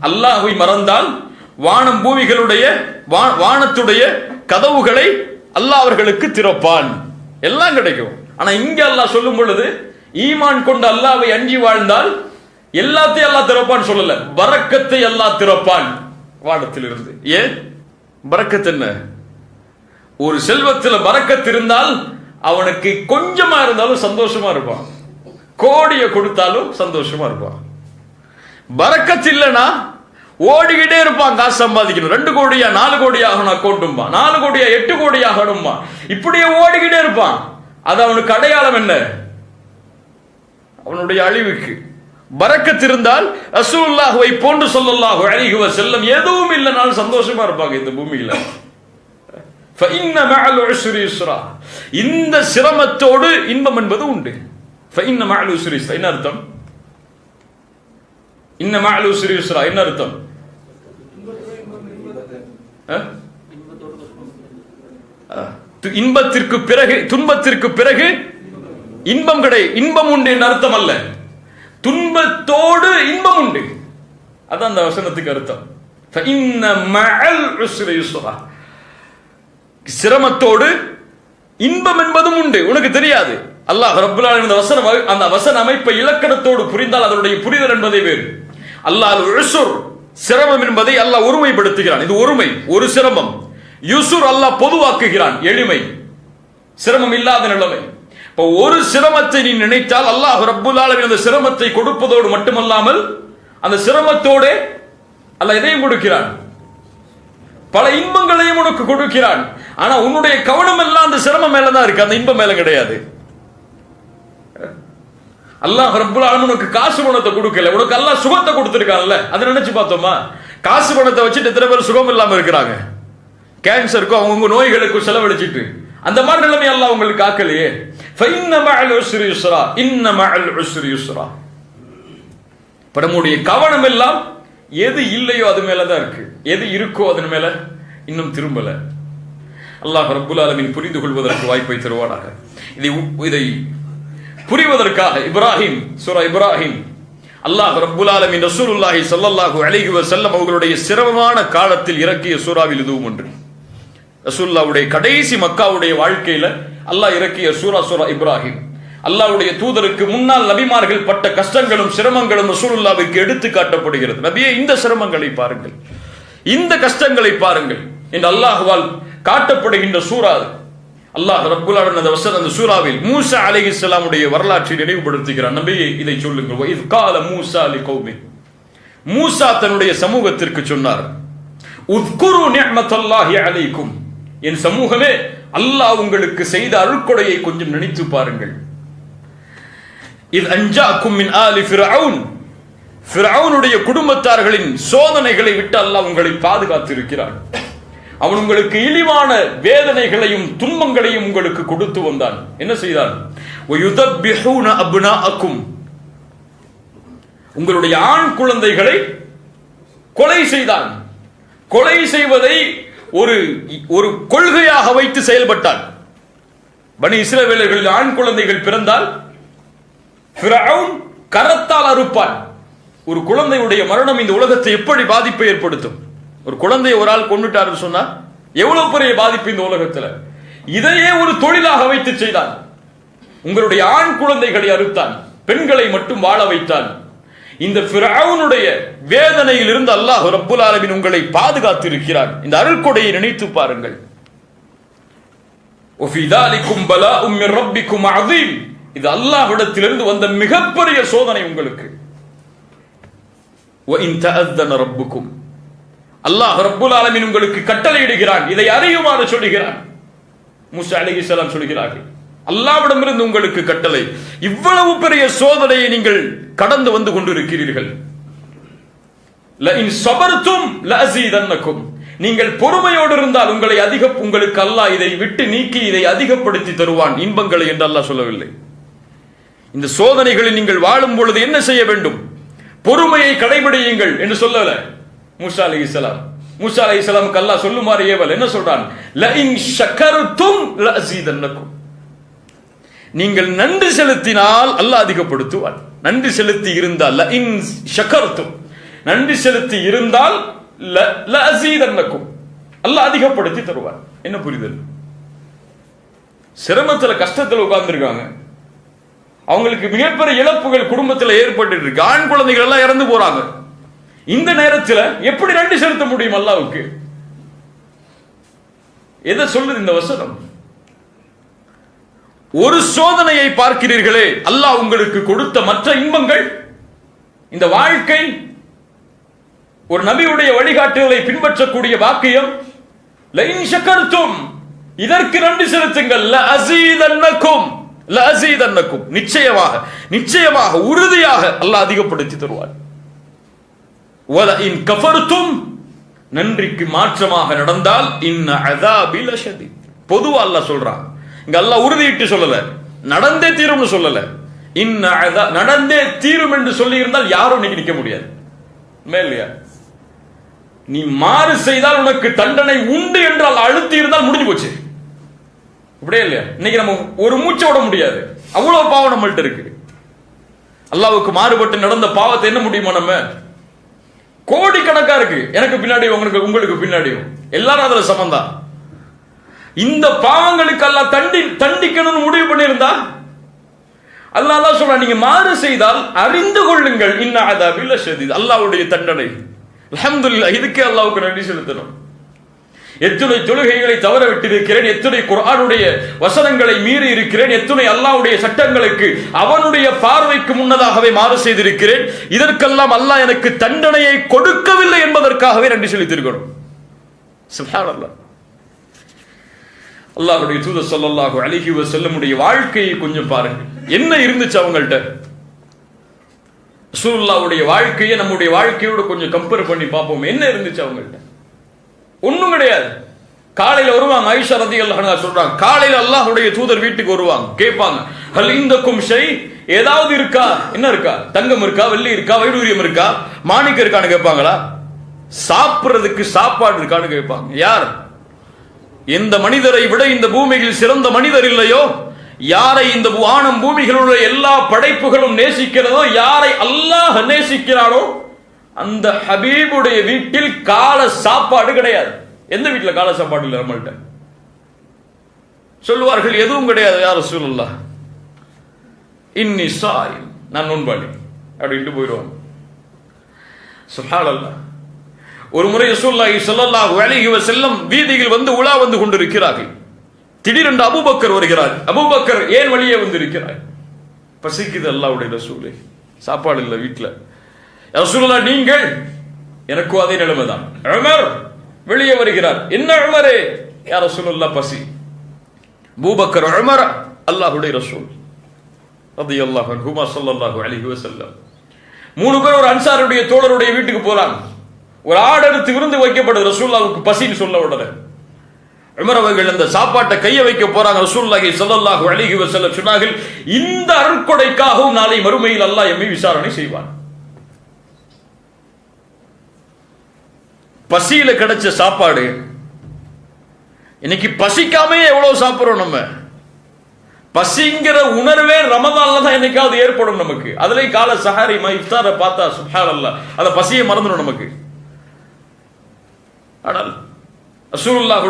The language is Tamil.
அல்லாஹுவை மறந்தால் வானம் பூமிகளுடைய வானத்துடைய கதவுகளை அல்லாஹ் அவர்களுக்கு திறப்பான். எல்லாம் கிடைக்கும். ஆனா இங்க அல்லாஹ் சொல்லும் பொழுது ஈமான் கொண்டு அல்லாவை அஞ்சி வாழ்ந்தால் எல்லாத்தையும் அல்லாஹ் திறப்பான் சொல்லல. வரக்கத்தை அல்லாஹ் திறப்பான் வானத்திலிருந்து. ஏன்? பறக்கத்து என்ன? ஒரு செல்வத்துல பறக்கத்து இருந்தால் அவனுக்கு கொஞ்சமா இருந்தாலும் சந்தோஷமா இருப்பான். கோடியை கொடுத்தாலும் சந்தோஷமா இருப்பான். பறக்கச் இல்லைன்னா ஓடிக்கிட்டே இருப்பான் காசு சம்பாதிக்கணும். ரெண்டு கோடியா நாலு கோடி ஆகணும் அக்கௌண்ட்டும்பா. நாலு கோடியா எட்டு கோடி ஆகணும்பா. இப்படியே ஓடிக்கிட்டே இருப்பான். அது அவனுக்கு அடையாளம் என்ன? அவனுடைய அழிவுக்கு. பறக்கத்திருந்தால் ரசூல்லாஹுவை போன்று சொல்லல்லாஹு அழகுவ செல்லம் எதுவும் இல்லைனாலும் சந்தோஷமா இருப்பாங்க இந்த பூமியில. இந்த சிரமத்தோடு இன்பம் என்பது உண்டு. என்ன அர்த்தம்? இன்ன மாலு ஸ்ரீ யுஸ்ரா என்ன அர்த்தம்? இன்பத்திற்கு பிறகு துன்பத்திற்கு பிறகு இன்பம் கிடை இன்பம் உண்டு என்று அர்த்தம் அல்ல. துன்பத்தோடு இன்பம் உண்டு. அதான் அந்த வசனத்துக்கு அர்த்தம். சிரமத்தோடு இன்பம் என்பதும் உண்டு. உனக்கு தெரியாது. அல்லாஹ் ரபுல்லால் இந்த வசனம் அந்த வசன அமைப்பை இலக்கணத்தோடு புரிந்தால் அதனுடைய புரிதல் என்பதை வேறு. அல்லாஹ் உசுர் சிரமம் என்பதை அல்லாஹ் ஒருமைப்படுத்துகிறான். இது ஒருமை ஒரு சிரமம். யுசுர் அல்லாஹ் பொதுவாக்குகிறான் எளிமை. சிரமம் இல்லாத நிலைமை. இப்போ ஒரு சிரமத்தை நீ நினைத்தால் அல்லாஹ் ரப்புல் அந்த சிரமத்தை கொடுப்பதோடு மட்டுமல்லாமல் அந்த சிரமத்தோடு அல்ல எதையும் கொடுக்கிறான்? பல இன்பங்களையும் உனக்கு கொடுக்கிறான். ஆனா உன்னுடைய கவனம் எல்லாம் அந்த சிரமம் மேலதான் இருக்கு. அந்த இன்பம் மேல கிடையாது. அல்லாஹ் ரப்புல் உனக்கு காசு பணத்தை கொடுக்கல. உனக்கு அல்லாஹ் சுகத்தை கொடுத்துருக்கான்ல. அதை நினைச்சு பார்த்தோமா? காசு பணத்தை வச்சுட்டு எத்தனை பேர் சுகம் இல்லாமல் இருக்கிறாங்க? கேன்சருக்கும் அவங்கவுங்க நோய்களுக்கும் செலவழிச்சிட்டு. அந்த மாதிரி நிலைமை எல்லாம் உங்களுக்கு ஆக்கலையே ஃபைன்ன உஸ்ரி யுஸ்ரா. இன்ன உஸ்ரி யுஸ்ரா. இப்ப நம்முடைய கவனம் எல்லாம் எது இல்லையோ அது மேலதான் இருக்கு. எது இருக்கோ அதன் மேல இன்னும் திரும்பல. அல்லாஹ் ரபுல் ஆலமின் புரிந்து கொள்வதற்கு வாய்ப்பை தருவானாக. இதை உ- இதை புரிவதற்காக இப்ராஹிம் சூரா இப்ராஹிம். அல்லாஹ் ரப்புல் இந்த சூருல்லாஹி சல்லாஹு அலைஹி வஸல்லம் அவர்களுடைய சிரமமான காலத்தில் இறக்கிய சூறாவில் இதுவும் ஒன்று. ரசூல்லாவுடைய கடைசி மக்காவுடைய வாழ்க்கையில அல்லாஹ் இறக்கிய சூரா சூரா இப்ராஹிம். அல்லாஹ்வுடைய தூதருக்கு முன்னால் நபிமார்கள் பட்ட கஷ்டங்களும் சிரமங்களும் ரசூலுல்லாவிற்கு எடுத்து காட்டப்படுகிறது. நபியே இந்த சிரமங்களை பாருங்கள். இந்த கஷ்டங்களை பாருங்கள். இந்த அல்லாஹ்வால் காட்டப்படுகின்ற சூரா அல்லாஹ் ரப்புல் அந்த வசனம் அந்த சூராவில் மூசா அலைஹிஸ்ஸலாமுடைய வரலாற்றை நினைவுபடுத்துகிறார் நம்பியை இதை சொல்லுங்கள். இது கால மூசா லி கௌமி மூசா தன்னுடைய சமூகத்திற்கு சொன்னார் உத்குரு நிஅமத்தல்லாஹி அலைக்கும். என் சமூகமே அல்லாஹ் உங்களுக்கு செய்த அருட்கொடையை கொஞ்சம் நினைத்து பாருங்கள். இது அஞ்சாக்கும் மின் ஆலி ஃபிரவுன் ஃபிரவுனுடைய குடும்பத்தார்களின் சோதனைகளை விட்டு அல்லாஹ் உங்களை பாதுகாத்து இருக்கிறான் அவன் உங்களுக்கு இழிவான வேதனைகளையும் துன்பங்களையும் உங்களுக்கு கொடுத்து வந்தான். என்ன செய்தான்? உங்களுடைய ஆண் குழந்தைகளை கொலை செய்தான். கொலை செய்வதை ஒரு ஒரு கொள்கையாக வைத்து செயல்பட்டான். பனி இஸ்ரவேலர்களில் ஆண் குழந்தைகள் பிறந்தால் கரத்தால் அறுப்பான். ஒரு குழந்தையுடைய மரணம் இந்த உலகத்தை எப்படி பாதிப்பை ஏற்படுத்தும்? ஒரு குழந்தையை ஒரு ஆள் கொண்டுட்டாருன்னு சொன்னா எவ்வளவு பெரிய பாதிப்பு இந்த உலகத்துல? இதையே ஒரு தொழிலாக வைத்து செய்தான். உங்களுடைய ஆண் குழந்தைகளை அறுத்தான் பெண்களை மட்டும் வாழ வைத்தான். இந்த பிராவுனுடைய வேதனையில் இருந்து அல்லாஹ் ரப்புல் ஆலமின் உங்களை பாதுகாத்து இருக்கிறார் இந்த அருள்கொடையை நினைத்து பாருங்கள். இது அல்லாஹ்விடத்திலிருந்து வந்த மிகப்பெரிய சோதனை உங்களுக்கு. அல்லாஹ் ரப்புல் ஆலமின் உங்களுக்கு கட்டளையிடுகிறான். இதை அறியுமாறு சொல்லுகிறான். மூசா அலைஹிஸ்ஸலாம் சொல்கிறார்கள். அல்லாவிடமிருந்து உங்களுக்கு கட்டளை. இவ்வளவு பெரிய சோதனையை நீங்கள் கடந்து வந்து கொண்டிருக்கிறீர்கள். நீங்கள் பொறுமையோடு இருந்தால் உங்களை அதிக உங்களுக்கு அல்லாஹ் இதை விட்டு நீக்கி இதை அதிகப்படுத்தி தருவான். இன்பங்களை என்று அல்லாஹ் சொல்லவில்லை. இந்த சோதனைகளில் நீங்கள் வாழும் பொழுது என்ன செய்ய வேண்டும்? பொறுமையை கடைபிடியுங்கள் என்று சொல்லல. மூசா அலைஹிஸ்ஸலாம் மூசா அலி இஸ்லாமுக்கு அல்லா சொல்லுமாறு ஏவல். என்ன சொல்றான்? லஇன் ஷக்கருத்தும் லசீதன்னக்கும் நீங்கள் நன்றி செலுத்தினால் அல்லாஹ் அதிகப்படுத்துவார். நன்றி செலுத்தி இருந்தால் லஇன் ஷக்கருத்தும் நன்றி செலுத்தி இருந்தால் ல- அல்லாஹ் அதிகப்படுத்தி தருவார். என்ன புரிதல்? சிரமத்துல கஷ்டத்தில் உட்கார்ந்துருக்காங்க. அவங்களுக்கு மிகப்பெரிய இழப்புகள் குடும்பத்தில் ஏற்பட்டு இருக்கு. ஆண் குழந்தைகள் எல்லாம் இறந்து போறாங்க. இந்த நேரத்துல எப்படி நன்றி செலுத்த முடியும் அல்லாவுக்கு? எதை சொல்லுது இந்த வசனம்? ஒரு சோதனையை பார்க்கிறீர்களே அல்லாஹ் உங்களுக்கு கொடுத்த மற்ற இன்பங்கள் இந்த வாழ்க்கை ஒரு நபியுடைய வழிகாட்டுதலை பின்பற்றக்கூடிய வாக்கியம் லைன் இதற்கு நன்றி செலுத்துங்கள். ல அசீதன்னக்கும் ல அஸீதன்னக்கும் நிச்சயமாக நிச்சயமாக உறுதியாக அல்லாஹ் அதிகப்படுத்தி தருவார். இன் கஃபர்தும் நன்றிக்கு மாற்றமாக நடந்தால் இன்ன அதாபி அஷதி பொதுவா அல்லாஹ் சொல்றான். இங்க அல்லாஹ் உறுதியிட்டு சொல்லல. நடந்தே தீரும்னு சொல்லல. இன்ன அதா நடந்தே தீரும் என்று சொல்லி இருந்தால் யாரும் இன்னைக்கு நிக்க முடியாது. உண்மையா இல்லையா? நீ மாறு செய்தால் உனக்கு தண்டனை உண்டு என்றால் அழுத்தி இருந்தால் முடிஞ்சு போச்சு. இப்படியே இல்லையா? இன்னைக்கு நம்ம ஒரு மூச்சை விட முடியாது. அவ்வளவு பாவம் நம்மள்ட்ட இருக்கு. அல்லாவுக்கு மாறுபட்டு நடந்த பாவத்தை என்ன முடியுமா நம்ம? கோடிக்கணக்கா இருக்கு. எனக்கு பின்னாடி உங்களுக்கு உங்களுக்கு பின்னாடியும். எல்லாரும் அதுல சமந்தான் இந்த பாவங்களுக்கு அல்லாஹ் தண்டி தண்டிக்கணும்னு முடிவு பண்ணியிருந்தா அல்லாஹ் தான் சொல்றான் நீங்க மாறு செய்தால் அறிந்து கொள்ளுங்கள். இன்ன அதாபில் அல்லாவுடைய தண்டனை. அல்ஹம்துலில்லாஹ் இதுக்கே அல்லாவுக்கு நன்றி செலுத்தணும். எத்துணை தொழுகைகளை தவற விட்டிருக்கிறேன் எத்துணை குரானுடைய வசனங்களை மீறி இருக்கிறேன் எத்துணை அல்லாவுடைய சட்டங்களுக்கு அவனுடைய பார்வைக்கு முன்னதாகவே மாறு செய்திருக்கிறேன். இதற்கெல்லாம் அல்லாஹ் எனக்கு தண்டனையை கொடுக்கவில்லை என்பதற்காகவே நன்றி செலுத்திருக்கிறோம் சுப்ஹானல்லாஹ் அல்லாஹ்வுடைய தூதர் ஸல்லல்லாஹு அலைஹி வஸல்லமுடைய வாழ்க்கையை கொஞ்சம் பாருங்க என்ன இருந்துச்சு அவங்கள்ட்ட? சூல்லாவுடைய வாழ்க்கையை நம்முடைய வாழ்க்கையோட கொஞ்சம் கம்பேர் பண்ணி பார்ப்போம். என்ன இருந்துச்சு அவங்கள்ட்ட? ஒண்ணும் கிடையாது. காலையில வருவாங்க ஐஷா ரதி அல்லா சொல்றாங்க. காலையில அல்லாஹ்வுடைய தூதர் வீட்டுக்கு வருவாங்க. கேட்பாங்க ஹல் இந்த கும்ஷை ஏதாவது இருக்கா? என்ன இருக்கா? தங்கம் இருக்கா? வெள்ளி இருக்கா? வைடூரியம் இருக்கா? மாணிக்கம் இருக்கான்னு கேட்பாங்களா? சாப்பிடுறதுக்கு சாப்பாடு இருக்கான்னு கேட்பாங்க. யார்? எந்த மனிதரை விட இந்த பூமியில் சிறந்த மனிதர் இல்லையோ? யாரை இந்த வானம் பூமிகளுடைய எல்லா படைப்புகளும் நேசிக்கிறதோ? யாரை அல்லாஹ் நேசிக்கிறானோ? அந்த ஹபீபுடைய வீட்டில் கால சாப்பாடு கிடையாது. எந்த வீட்டில் கால சாப்பாடு இல்லை நம்மள்கிட்ட சொல்லுவார்கள் எதுவும் கிடையாது யார் சூழல்ல இன்னி சாய் நான் நோன்பாளி. அப்படின்ட்டு போயிடுவாங்க. சுஹாலல்லா ஒரு முறை ரசூலுல்லாஹி ஸல்லல்லாஹு அலைஹி செல்லம் வீதியில் வந்து உலா வந்து கொண்டிருக்கிறார்கள். திடீரென்று அபூபக்கர் வருகிறார். அபூபக்கர் ஏன் வெளியே வந்திருக்கிறார்? பசிக்குது அல்லாவுடைய ரசூலே. சாப்பாடு இல்லை வீட்டில் ரசூலுல்லாஹ் நீங்கள் எனக்கும் அதே நிலைமைதான். உமர் வெளியே வருகிறார். என்ன உமரே? யார் ரசூலுல்லா பசி. பூபக்கர் உமர் அல்லாஹுடைய ரசூல். அது அல்லாஹ் ஹுமா ஸல்லல்லாஹு அலிஹி வசல்லம் மூணு பேர் ஒரு அன்சாருடைய தோழருடைய வீட்டுக்கு போறாங்க ஒரு ஆடெடுத்து விருந்து வைக்கப்படுது. ரசூல்லாவுக்கு பசின்னு சொல்ல உடனே. உமர் அவர்கள் அந்த சாப்பாட்டை கைய வைக்க போறாங்க. ரசூல்லாஹி ஸல்லல்லாஹு அலிஹி வசல்லம் சொன்னார்கள் இந்த அருட்கொடைக்காகவும் நாளை மறுமையில் அல்லாஹ் எம்மை விசாரணை செய்வான். பசியில கிடைச்ச சாப்பாடு. இன்னைக்கு பசிக்காமே எவ்வளவு சாப்பிடுறோம் நம்ம? பசிங்கிற உணர்வே ரமதான்ல தான் என்னைக்காவது ஏற்படும் நமக்கு. அதுலயும் கால சஹாரி மா இஃப்தாரை பார்த்தா சுப்ஹான் அல்லாஹ் அந்த பசியை மறந்துடும் நமக்கு. ஆனால் ரசூலுல்லாஹ்